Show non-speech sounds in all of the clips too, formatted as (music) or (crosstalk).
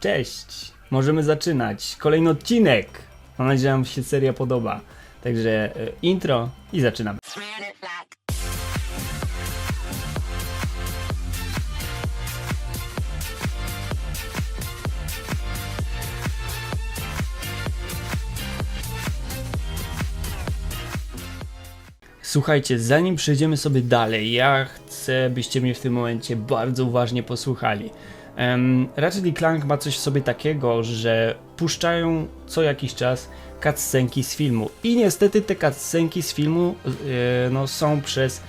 Cześć! Możemy zaczynać. Kolejny odcinek. Mam nadzieję, że Wam się seria podoba. Także e, intro i zaczynamy. Słuchajcie, zanim przejdziemy sobie dalej, ja chcę, byście mnie w tym momencie bardzo uważnie posłuchali. Um, Ratchet Clank ma coś w sobie takiego, że puszczają co jakiś czas cutscenki z filmu. I niestety te cutscenki z filmu e, no, są przez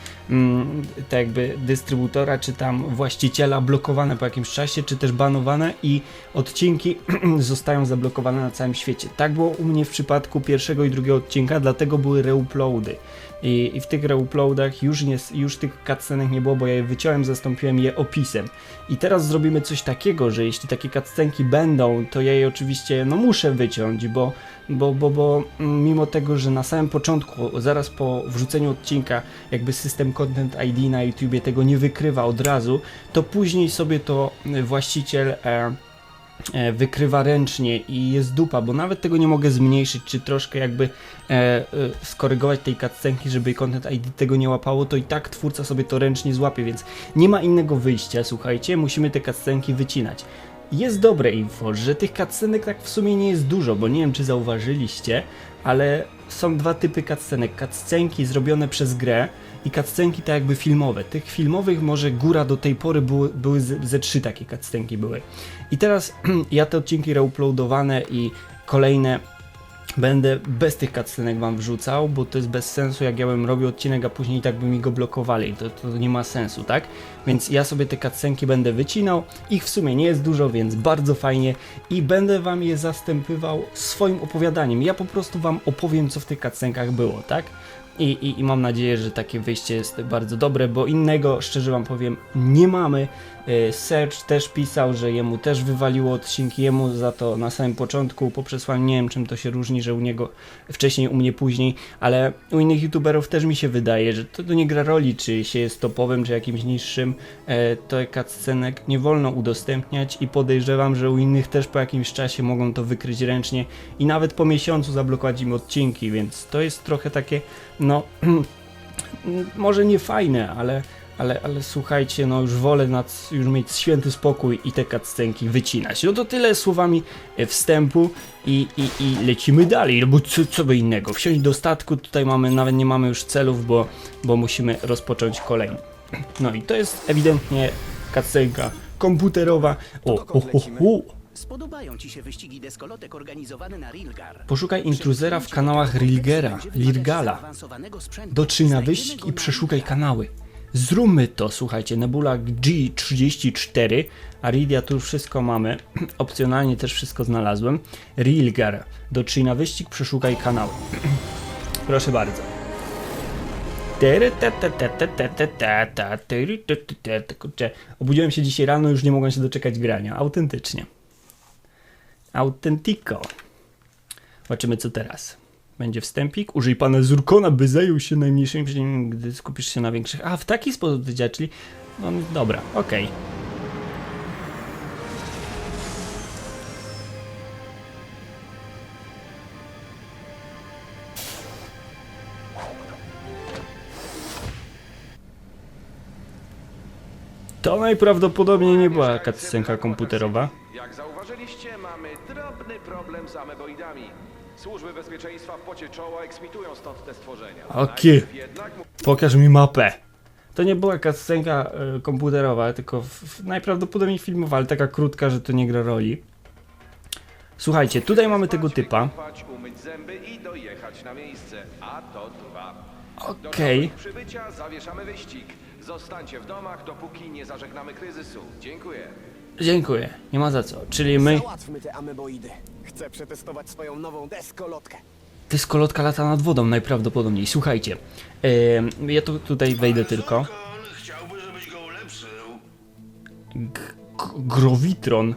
tak jakby dystrybutora czy tam właściciela blokowane po jakimś czasie, czy też banowane i odcinki (clears throat) zostają zablokowane na całym świecie. Tak było u mnie w przypadku pierwszego i drugiego odcinka, dlatego były reuploady. I, I w tych reuploadach już, nie, już tych cutscenek nie było, bo ja je wyciąłem, zastąpiłem je opisem. I teraz zrobimy coś takiego, że jeśli takie cutscenki będą, to ja je oczywiście no muszę wyciąć, bo, bo, bo, bo mm, mimo tego, że na samym początku, zaraz po wrzuceniu odcinka, jakby system Content ID na YouTubie tego nie wykrywa od razu, to później sobie to y, właściciel e, wykrywa ręcznie i jest dupa, bo nawet tego nie mogę zmniejszyć, czy troszkę jakby e, e, skorygować tej cutscenki, żeby Content ID tego nie łapało, to i tak twórca sobie to ręcznie złapie, więc nie ma innego wyjścia, słuchajcie, musimy te cutscenki wycinać. Jest dobre info, że tych cutscenek tak w sumie nie jest dużo, bo nie wiem czy zauważyliście, ale są dwa typy cutscenek. Cutscenki zrobione przez grę i cutscenki tak jakby filmowe. Tych filmowych może góra do tej pory były, były ze, trzy takie cutscenki były. I teraz (clears throat) ja te odcinki reuploadowane i kolejne będę bez tych cutscenek wam wrzucał, bo to jest bez sensu, jak ja bym robił odcinek, a później tak by mi go blokowali, to, to nie ma sensu, tak? Więc ja sobie te cutscenki będę wycinał, ich w sumie nie jest dużo, więc bardzo fajnie i będę wam je zastępywał swoim opowiadaniem. Ja po prostu wam opowiem, co w tych cutscenkach było, tak? I, i, I mam nadzieję, że takie wyjście jest bardzo dobre, bo innego, szczerze wam powiem, nie mamy. E, Serge też pisał, że jemu też wywaliło odcinki, jemu za to na samym początku po przesłaniu, nie wiem czym to się różni, że u niego wcześniej, u mnie później, ale u innych youtuberów też mi się wydaje, że to, to nie gra roli, czy się jest topowym, czy jakimś niższym, e, to cutscenek nie wolno udostępniać i podejrzewam, że u innych też po jakimś czasie mogą to wykryć ręcznie i nawet po miesiącu zablokować im odcinki, więc to jest trochę takie, no, (clears throat) może nie fajne, ale ale, ale słuchajcie, no już wolę nad, już mieć święty spokój i te cutscenki wycinać. No to tyle słowami e, wstępu i, i, i lecimy dalej, no bo co, co by innego. Wsiąść do statku, tutaj mamy, nawet nie mamy już celów, bo, bo musimy rozpocząć kolejny. No i to jest ewidentnie cutscenka komputerowa. O, o, o, o. Spodobają ci się wyścigi deskolotek organizowane na Rilgar. Poszukaj intruzera w kanałach Rilgera, Lirgala. Dotrzyj na wyścig i przeszukaj kanały. Zróbmy to, słuchajcie, Nebula G34, Aridia tu wszystko mamy, (clears throat) opcjonalnie też wszystko znalazłem. Rilgar, do trzy na wyścig przeszukaj kanał. (clears throat) Proszę bardzo. Obudziłem się dzisiaj rano, już nie mogłem się doczekać grania, autentycznie. Autentico. Zobaczymy co teraz. Będzie wstępik. Użyj pana Zurkona, by zajął się najmniejszymi przeciwnikami, gdy skupisz się na większych. A, w taki sposób to czyli... No dobra, okej. To najprawdopodobniej nie była cutscenka komputerowa. Jak zauważyliście, mamy drobny problem z ameboidami. Służby bezpieczeństwa w pocie czoła eksmitują stąd te stworzenia. Okej. Jednak Pokaż mi mapę. To nie była cutscenka y, komputerowa, tylko w, w najprawdopodobniej filmowa, ale taka krótka, że to nie gra roli. Słuchajcie, tutaj mamy tego typa. Okej. przybycia zawieszamy wyścig. Zostańcie w domach, dopóki nie zażegnamy kryzysu. Dziękuję. Dziękuję, nie ma za co. Czyli my. Załatwmy te ameboidy. Chcę przetestować swoją nową deskolotkę. Dyskolotka lata nad wodą najprawdopodobniej. Słuchajcie, em, ja tu, tutaj wejdę tylko. Chciałby, żebyś go ulepszył. G- Growitron.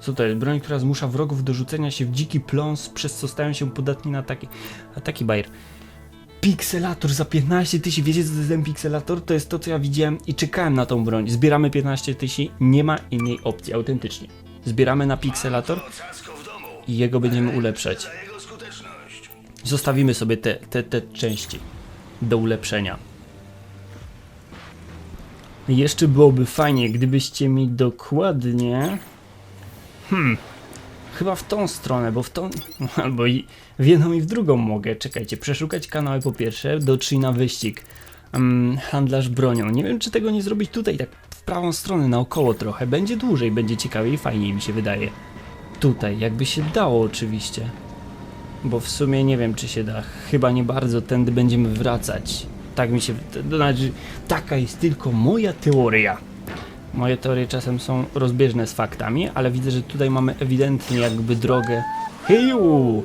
Co to jest? Broń, która zmusza wrogów do rzucenia się w dziki pląs, przez co stają się podatni na ataki. Ataki Bayer. Pixelator za 15 tysięcy. Wiecie co to jest ten pixelator? To jest to, co ja widziałem i czekałem na tą broń. Zbieramy 15 tysięcy, nie ma innej opcji, autentycznie. Zbieramy na domu. i jego będziemy ulepszać. Zostawimy sobie te, te, te części do ulepszenia. Jeszcze byłoby fajnie, gdybyście mi dokładnie. Hmm. Chyba w tą stronę, bo w tą. (laughs) Albo i w jedną i w drugą mogę. Czekajcie, przeszukać kanały po pierwsze, dotrzyj na wyścig. Um, handlarz bronią. Nie wiem, czy tego nie zrobić tutaj, tak w prawą stronę, naokoło trochę. Będzie dłużej, będzie ciekawiej fajniej mi się wydaje. Tutaj, jakby się dało, oczywiście. Bo w sumie nie wiem, czy się da. Chyba nie bardzo. Tędy będziemy wracać. Tak mi się. To znaczy, taka jest tylko moja teoria. Moje teorie czasem są rozbieżne z faktami, ale widzę, że tutaj mamy ewidentnie jakby drogę. Heju!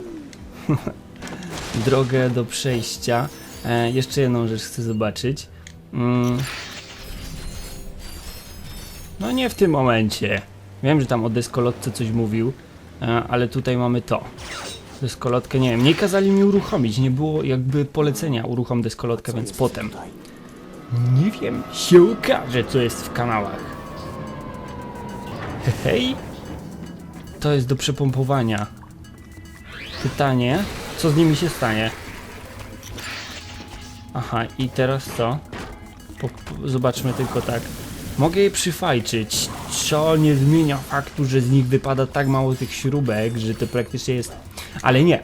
(laughs) drogę do przejścia. E, jeszcze jedną rzecz chcę zobaczyć. Mm. No nie w tym momencie. Wiem, że tam o deskolotce coś mówił, e, ale tutaj mamy to. Deskolotkę, nie wiem, nie kazali mi uruchomić, nie było jakby polecenia uruchom deskolotkę, więc potem. Nie wiem, się okaże co jest w kanałach. Hej, to jest do przepompowania. Pytanie, co z nimi się stanie? Aha, i teraz co? Po, po, zobaczmy tylko tak. Mogę je przyfajczyć, co nie zmienia faktu, że z nich wypada tak mało tych śrubek, że to praktycznie jest... Ale nie.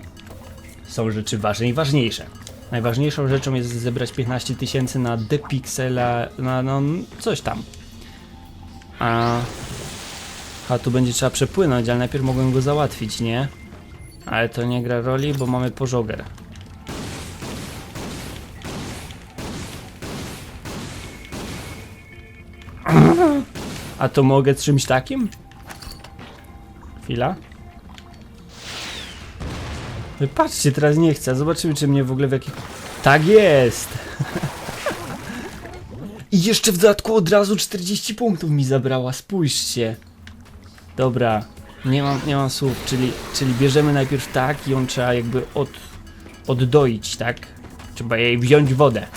Są rzeczy ważne i ważniejsze. Najważniejszą rzeczą jest zebrać 15 tysięcy na depixela, na no coś tam. A... A tu będzie trzeba przepłynąć, ale najpierw mogłem go załatwić, nie? Ale to nie gra roli, bo mamy pożoger. A to mogę czymś takim? Chwila. Wy Patrzcie, teraz nie chcę. Zobaczymy, czy mnie w ogóle w jakich... Tak jest! (laughs) I jeszcze w dodatku od razu 40 punktów mi zabrała, spójrzcie. Dobra, nie mam, nie mam słów, czyli, czyli bierzemy najpierw tak i on trzeba jakby od, oddoić, tak? Trzeba jej wziąć wodę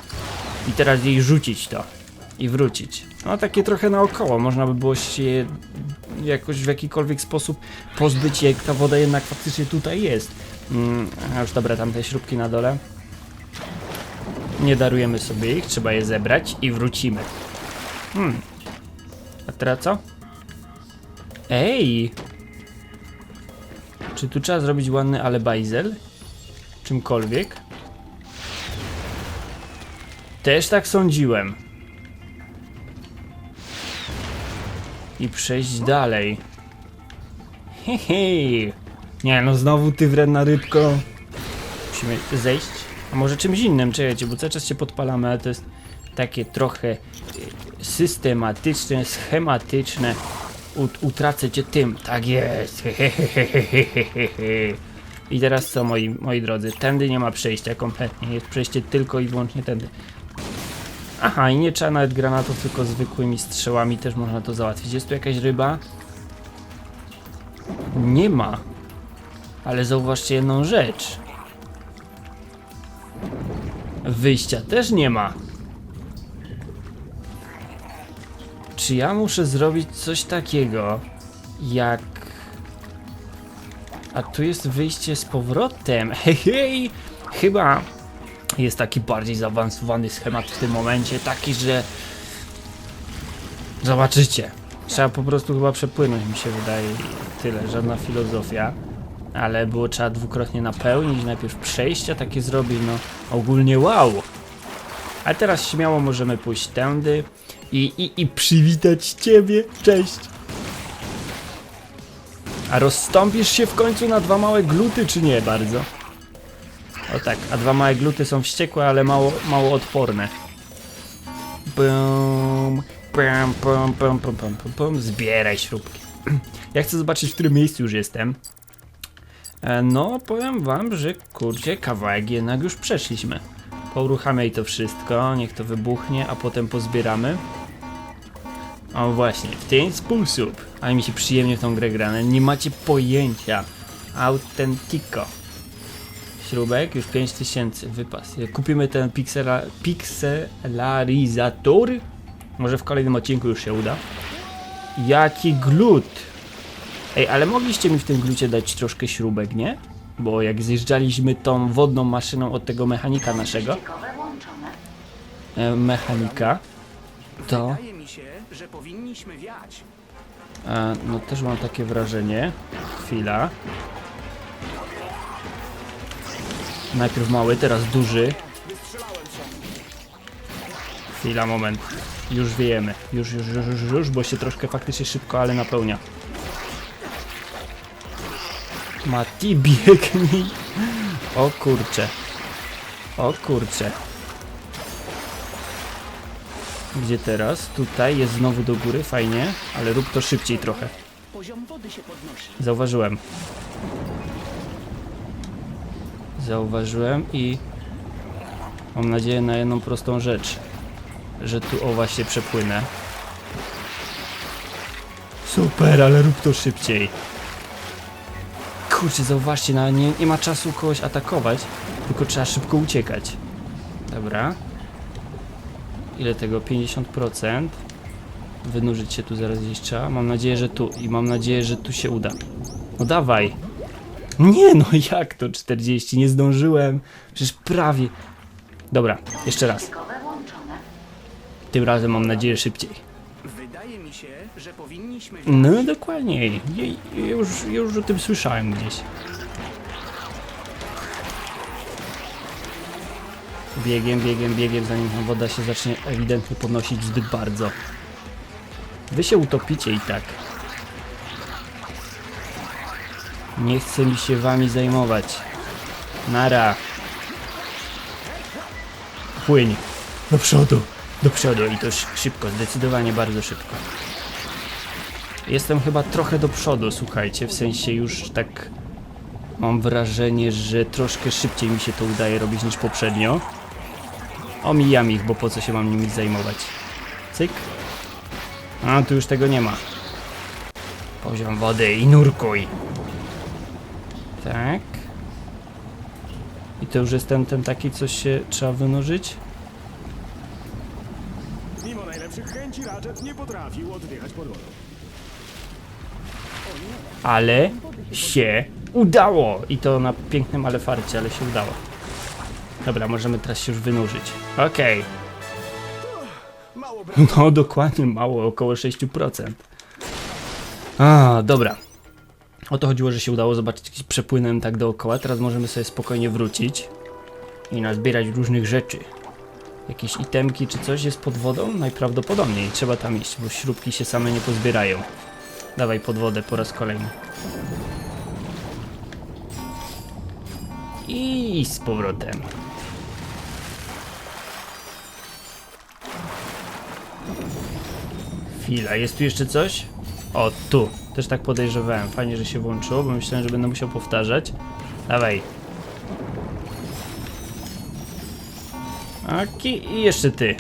i teraz jej rzucić to i wrócić. No takie trochę naokoło, można by było się jakoś w jakikolwiek sposób pozbyć, jak ta woda jednak faktycznie tutaj jest. Mm, a już dobra, tam te śrubki na dole. Nie darujemy sobie ich, trzeba je zebrać i wrócimy. Hmm. A teraz co? Ej! Czy tu trzeba zrobić ładny alebajzel? Czymkolwiek? Też tak sądziłem. I przejść dalej. Hehe. Nie no, znowu ty wredna rybko. Musimy zejść. A może czymś innym, czekajcie, bo cały czas się podpalamy, ale to jest takie trochę e, systematyczne, schematyczne. Ut utracę cię tym. Tak jest. I teraz co, moi, moi drodzy? Tędy nie ma przejścia kompletnie. Jest przejście tylko i wyłącznie tędy. Aha, i nie trzeba nawet granatów, tylko zwykłymi strzałami też można to załatwić. Jest tu jakaś ryba? Nie ma. Ale zauważcie jedną rzecz. Wyjścia też nie ma. Czy ja muszę zrobić coś takiego, jak... A tu jest wyjście z powrotem. (laughs) Hej, hej! Chyba jest taki bardziej zaawansowany schemat w tym momencie, taki, że... Zobaczycie. Trzeba po prostu chyba przepłynąć, mi się wydaje. Tyle, żadna filozofia. Ale było trzeba dwukrotnie napełnić, najpierw przejścia takie zrobić, no ogólnie wow. A teraz śmiało możemy pójść tędy i, i, i przywitać ciebie. Cześć. A rozstąpisz się w końcu na dwa małe gluty, czy nie bardzo? O tak, a dwa małe gluty są wściekłe, ale mało, mało odporne. Bum, pum, pum, pum, pum, pum, pum, pum. Zbieraj śrubki. (clears throat) Ja chcę zobaczyć, w którym miejscu już jestem. E, No, powiem wam, że kurczę, kawałek jednak już przeszliśmy. Pouruchamiaj to wszystko, niech to wybuchnie, a potem pozbieramy. O właśnie, w ten sposób. Ale mi się przyjemnie w tą grę gra, nie macie pojęcia. Autentico. Śrubek, już 5000, wypas. Kupimy ten piksela, pikselarizator. Może w kolejnym odcinku już się uda. Jaki glut! Ej, ale mogliście mi w tym glucie dać troszkę śrubek, nie? Bo jak zjeżdżaliśmy tą wodną maszyną od tego mechanika naszego, e, mechanika, to... Wydaje mi się, że powinniśmy wiać. No też mam takie wrażenie. Chwila. Najpierw mały, teraz duży. Chwila, moment. Już wiejemy. Już, już, już, już, już, bo się troszkę faktycznie szybko, ale napełnia. Mati, biegnij. O kurcze. O kurcze. Gdzie teraz? Tutaj jest znowu do góry, fajnie, ale rób to szybciej trochę. Zauważyłem. Zauważyłem i mam nadzieję na jedną prostą rzecz, że tu o właśnie przepłynę. Super, ale rób to szybciej. Kurczę, zauważcie, no, nie, nie ma czasu kogoś atakować, tylko trzeba szybko uciekać. Dobra. Ile tego? 50%. Wynurzyć się tu zaraz gdzieś trzeba. Mam nadzieję, że tu. I mam nadzieję, że tu się uda. No dawaj. Nie no, jak to 40? Nie zdążyłem. Przecież prawie. Dobra, jeszcze raz. Tym razem mam nadzieję szybciej. Powinniśmy. No dokładnie. Je- Już, już o tym słyszałem gdzieś. Biegiem, biegiem, biegiem, zanim woda się zacznie ewidentnie podnosić zbyt bardzo. Wy się utopicie i tak. Nie chcę mi się wami zajmować. Nara. Płyń. Do przodu. Do przodu i to sz- szybko, zdecydowanie bardzo szybko. Jestem chyba trochę do przodu, słuchajcie, w sensie już tak mam wrażenie, że troszkę szybciej mi się to udaje robić niż poprzednio. Omijam ich, bo po co się mam nimi zajmować. Cyk. A, tu już tego nie ma. Poziom wody i nurkuj. Tak. I to już jest ten, taki, coś się trzeba wynurzyć? Mimo najlepszych chęci Ratchet nie potrafił oddychać pod wodą. Ale się udało. I to na pięknym ale farcie, ale się udało. Dobra, możemy teraz się już wynurzyć. Okej. Bra... No dokładnie mało, około 6%. A, dobra. O to chodziło, że się udało zobaczyć jakiś przepłynąłem tak dookoła. Teraz możemy sobie spokojnie wrócić i nazbierać różnych rzeczy. Jakieś itemki czy coś jest pod wodą? Najprawdopodobniej trzeba tam iść, bo śrubki się same nie pozbierają. Dawaj pod wodę po raz kolejny. I z powrotem. Chwila, jest tu jeszcze coś? O, tu. Też tak podejrzewałem. Fajnie, że się włączyło, bo myślałem, że będę musiał powtarzać. Dawaj. Okej, i jeszcze ty.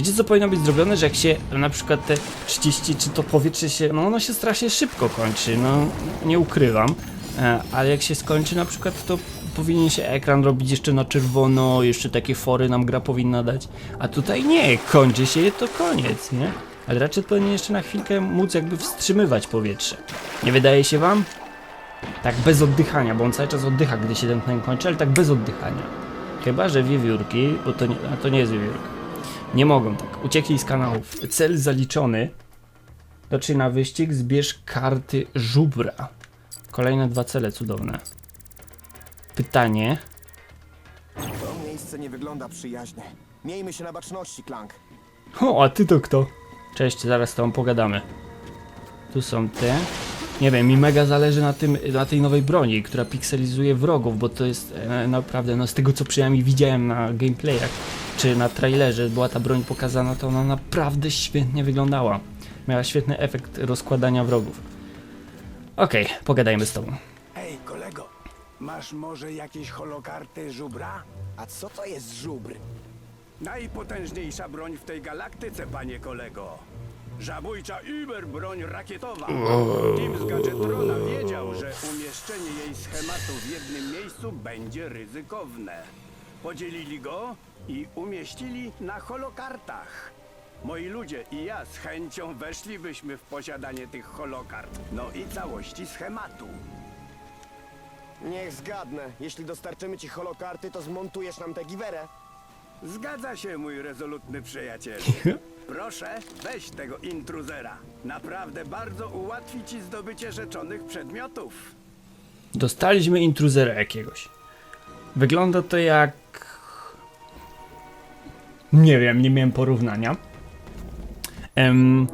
Wiecie co powinno być zrobione, że jak się na przykład te 30, czy to powietrze się, no ono się strasznie szybko kończy, no nie ukrywam, e, ale jak się skończy na przykład, to powinien się ekran robić jeszcze na czerwono, jeszcze takie fory nam gra powinna dać, a tutaj nie, kończy się to koniec, nie? Ale raczej powinien jeszcze na chwilkę móc jakby wstrzymywać powietrze. Nie wydaje się wam? Tak bez oddychania, bo on cały czas oddycha, gdy się ten kończy, ale tak bez oddychania. Chyba, że wiewiórki, bo to nie, a to nie jest wiewiórka. Nie mogą tak. Uciekli z kanałów. Cel zaliczony. Dotrzyj na wyścig, zbierz karty żubra. Kolejne dwa cele cudowne. Pytanie. To miejsce nie wygląda przyjaźnie. Miejmy się na baczności, Clank. O, a ty to kto? Cześć, zaraz z tobą pogadamy. Tu są te. Nie wiem, mi mega zależy na tym, na tej nowej broni, która pikselizuje wrogów, bo to jest e, naprawdę, no z tego co przynajmniej widziałem na gameplayach, czy na trailerze była ta broń pokazana, to ona naprawdę świetnie wyglądała. Miała świetny efekt rozkładania wrogów. Okej, pogadajmy z tobą. Ej, kolego, masz może jakieś holokarty żubra? A co to jest żubr? Najpotężniejsza broń w tej galaktyce, panie kolego. Żabójcza broń rakietowa. Tim z Gadgetrona wiedział, że umieszczenie jej schematu w jednym miejscu będzie ryzykowne. Podzielili go i umieścili na holokartach. Moi ludzie i ja z chęcią weszlibyśmy w posiadanie tych holokart. No i całości schematu. Niech zgadnę. Jeśli dostarczymy ci holokarty, to zmontujesz nam tę giwerę. Zgadza się, mój rezolutny przyjaciel. (laughs) Proszę, weź tego intruzera. Naprawdę bardzo ułatwi ci zdobycie rzeczonych przedmiotów. Dostaliśmy intruzera jakiegoś. Wygląda to jak. Nie wiem, nie miałem porównania. Em,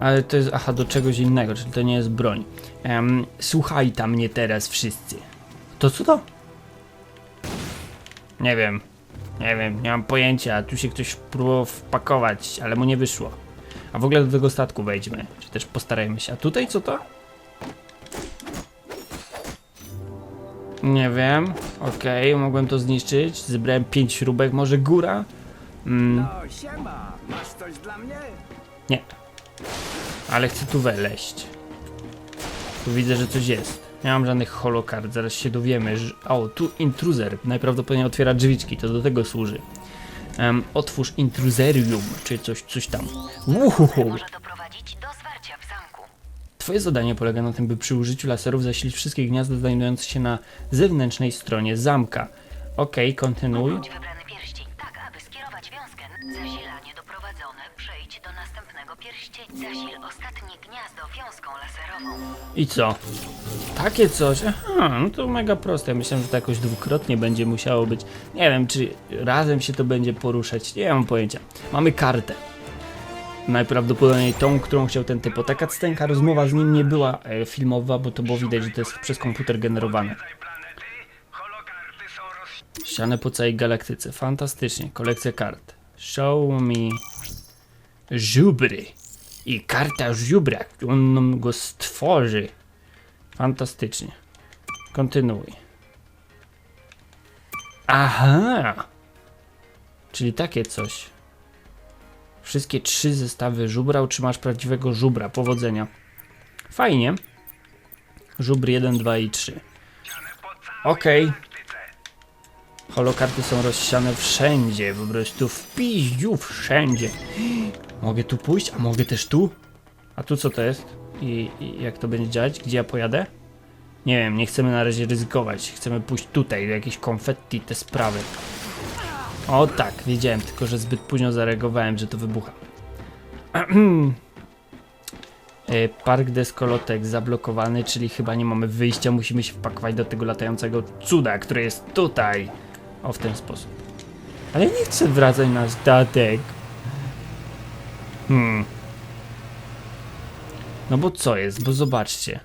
ale to jest. Aha, do czegoś innego, czyli to nie jest broń. Em, słuchaj tam mnie teraz wszyscy. To co to? Nie wiem. Nie wiem, nie mam pojęcia. Tu się ktoś próbował wpakować, ale mu nie wyszło. A w ogóle do tego statku wejdźmy. Czy też postarajmy się. A tutaj co to? Nie wiem. Okej, mogłem to zniszczyć. Zebrałem 5 śrubek, może góra? Mm, No, siema, masz coś dla mnie? nie. Ale chcę tu weleść. Tu widzę, że coś jest. Nie mam żadnych holokart, zaraz się dowiemy. Że... O, tu intruzer. Najprawdopodobniej otwiera drzwiczki, to do tego służy. Em, otwórz intruzerium, czy coś, coś tam. Uhuhu. może doprowadzić Twoje zadanie polega na tym, by przy użyciu laserów zasilić wszystkie gniazda znajdujące się na zewnętrznej stronie zamka. Okej, kontynuuj. Wybrany pierścień, tak aby skierować wiązkę. Zasilanie doprowadzone. Przejdź do następnego pierścienia. Zasil ostatnie gniazdo wiązką laserową. I co? Takie coś? Aha, no to mega proste. Myślałem, że to jakoś dwukrotnie będzie musiało być. Nie wiem, czy razem się to będzie poruszać. Nie mam pojęcia. Mamy kartę. Najprawdopodobniej tą, którą chciał ten typ. Bo taka scenka rozmowa z nim nie była e, filmowa, bo to było widać, że to jest przez komputer generowane. Ścianę po całej galaktyce. Fantastycznie. Kolekcja kart. Show me żubry. I karta żubra, on nam go stworzy. Fantastycznie. Kontynuuj. Aha! Czyli takie coś. Wszystkie trzy zestawy żubra utrzymasz prawdziwego żubra. Powodzenia. Fajnie. Żubr 1, 2 i 3. Okej. Holokarty są rozsiane wszędzie, po prostu w piździu wszędzie. Mogę tu pójść, a mogę też tu? A tu co to jest? I, I jak to będzie działać? Gdzie ja pojadę? Nie wiem, nie chcemy na razie ryzykować. Chcemy pójść tutaj, do jakiejś konfetti, te sprawy. O tak, wiedziałem, tylko że zbyt późno zareagowałem, że to wybucha. (clears throat) E, Park deskolotek zablokowany, czyli chyba nie mamy wyjścia, musimy się wpakować do tego latającego cuda, które jest tutaj. O, w ten sposób. Ale nie chcę wracać na statek. Hmm. No bo co jest? Bo zobaczcie.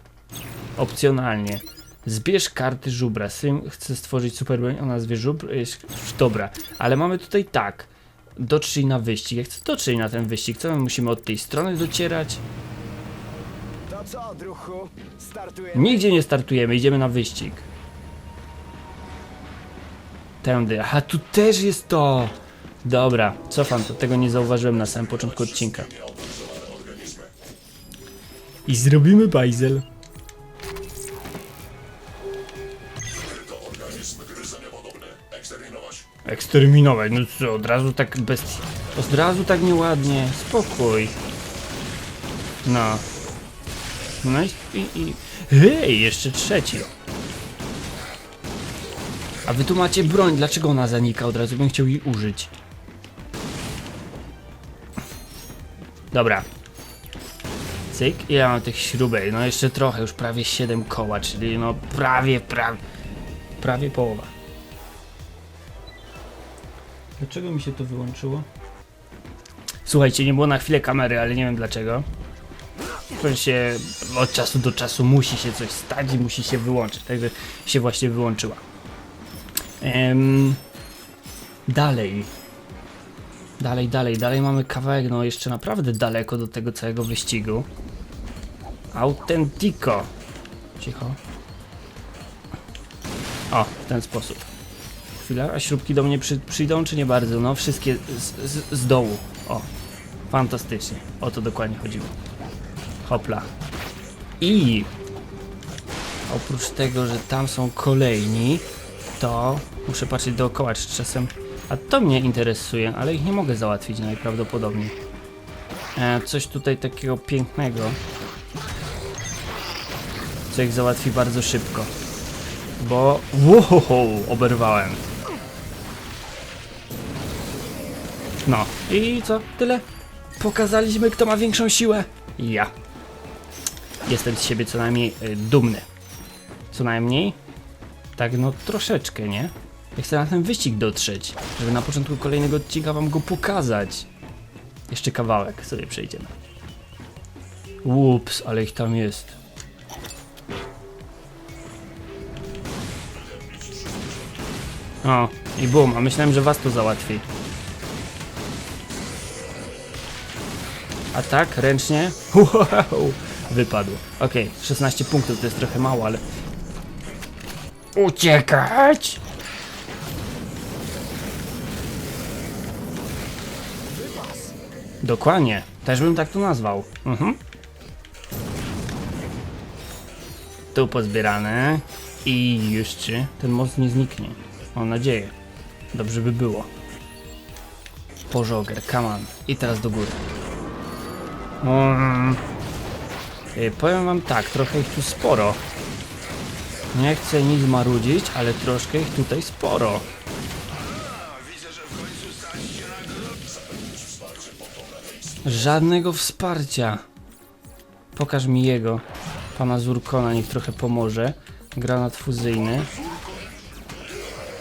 Opcjonalnie. Zbierz karty żubra. Sym chce stworzyć super broń o nazwie żubr. Jest... Dobra, ale mamy tutaj tak. Dotrzyj na wyścig. Ja chcę dotrzeć na ten wyścig. Co my musimy od tej strony docierać? To co, druhu? Startujemy? Nigdzie nie startujemy, idziemy na wyścig. Tędy. Aha, tu też jest to. Dobra, cofam to. Tego nie zauważyłem na samym początku odcinka. I zrobimy bajzel. Eksterminować, no co, od razu tak bez... Od razu tak nieładnie, spokój. No. No i, i, i... Hej, jeszcze trzeci. A wy tu macie broń, dlaczego ona zanika? Od razu bym chciał jej użyć. Dobra. Cyk, ile mam tych śrubek? No jeszcze trochę, już prawie 7 koła, czyli no prawie, prawie, prawie połowa. Dlaczego mi się to wyłączyło? Słuchajcie, nie było na chwilę kamery, ale nie wiem dlaczego. To się od czasu do czasu musi się coś stać i musi się wyłączyć, także się właśnie wyłączyła. Em, dalej. Dalej, dalej, dalej mamy kawałek, no jeszcze naprawdę daleko do tego całego wyścigu. Autentico. Cicho. O, w ten sposób. Chwila, a śrubki do mnie przy, przyjdą, czy nie bardzo? No, wszystkie z, z, z dołu. O, fantastycznie. O to dokładnie chodziło. Hopla. I oprócz tego, że tam są kolejni, to muszę patrzeć dookoła, czy czasem A to mnie interesuje, ale ich nie mogę załatwić najprawdopodobniej. E, coś tutaj takiego pięknego. Co ich załatwi bardzo szybko. Bo... Wow, oberwałem. I co? Tyle? Pokazaliśmy, kto ma większą siłę. Ja. Jestem z siebie co najmniej y, dumny. Co najmniej? Tak, no troszeczkę, nie? Ja chcę na ten wyścig dotrzeć, żeby na początku kolejnego odcinka wam go pokazać. Jeszcze kawałek sobie przejdziemy. Ups, ale ich tam jest. O, i bum, a myślałem, że was to załatwi. Tak, ręcznie? (laughs) Wow, wypadł. Okej, 16 punktów to jest trochę mało, ale... Uciekać! Dokładnie, też bym tak to nazwał. Mhm. Tu pozbierane. I już czy ten most nie zniknie. Mam nadzieję. Dobrze by było. Pożoger, kaman. I teraz do góry. Y, Powiem wam tak, trochę ich tu sporo. Nie chcę nic marudzić, ale troszkę ich tutaj sporo. Żadnego wsparcia. Pokaż mi jego. Pana Zurkona niech trochę pomoże. Granat fuzyjny.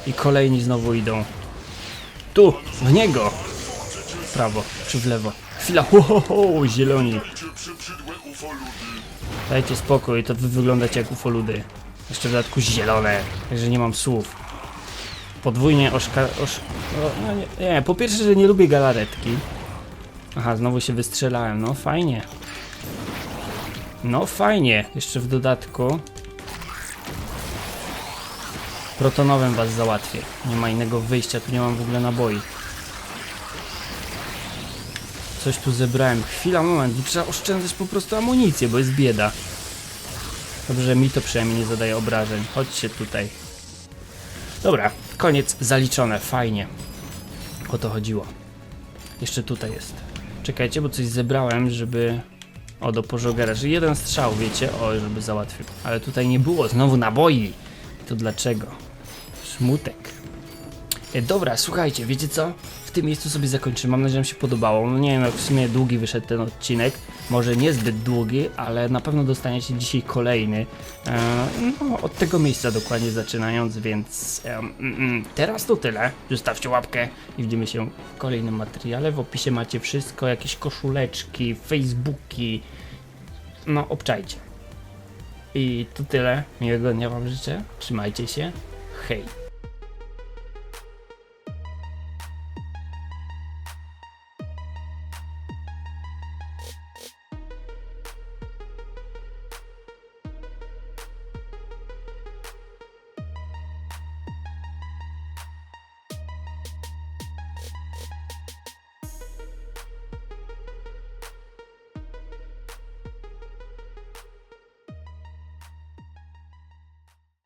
I kolejni znowu idą. Tu, w niego. W prawo, czy w lewo. Chwila, ho, ho, ho, zieloni. Dajcie spokój, to wy wyglądacie jak ufoludy. Jeszcze w dodatku zielone, także nie mam słów. Podwójnie oszka... Osz... No nie, nie, po pierwsze, że nie lubię galaretki. Aha, znowu się wystrzelałem, no fajnie. No fajnie, jeszcze w dodatku. Protonowym was załatwię. Nie ma innego wyjścia, tu nie mam w ogóle naboi. Coś tu zebrałem. Chwila, moment, trzeba oszczędzać po prostu amunicję, bo jest bieda. Dobrze, że mi to przynajmniej nie zadaje obrażeń. Chodźcie tutaj. Dobra, koniec zaliczone, fajnie. O to chodziło. Jeszcze tutaj jest. Czekajcie, bo coś zebrałem, żeby... O, do pożogera, że jeden strzał, wiecie? O, żeby załatwił. Ale tutaj nie było, znowu naboi. To dlaczego? Smutek. E, dobra, słuchajcie, wiecie co? W tym miejscu sobie zakończymy. Mam nadzieję, że wam się podobało. No nie wiem, jak w sumie długi wyszedł ten odcinek. Może niezbyt długi, ale na pewno dostaniecie dzisiaj kolejny. E, no, od tego miejsca dokładnie zaczynając, więc mm, mm, teraz to tyle. Zostawcie łapkę i widzimy się w kolejnym materiale. W opisie macie wszystko, jakieś koszuleczki, facebooki. No, obczajcie. I to tyle. Miłego dnia wam życzę. Trzymajcie się. Hej.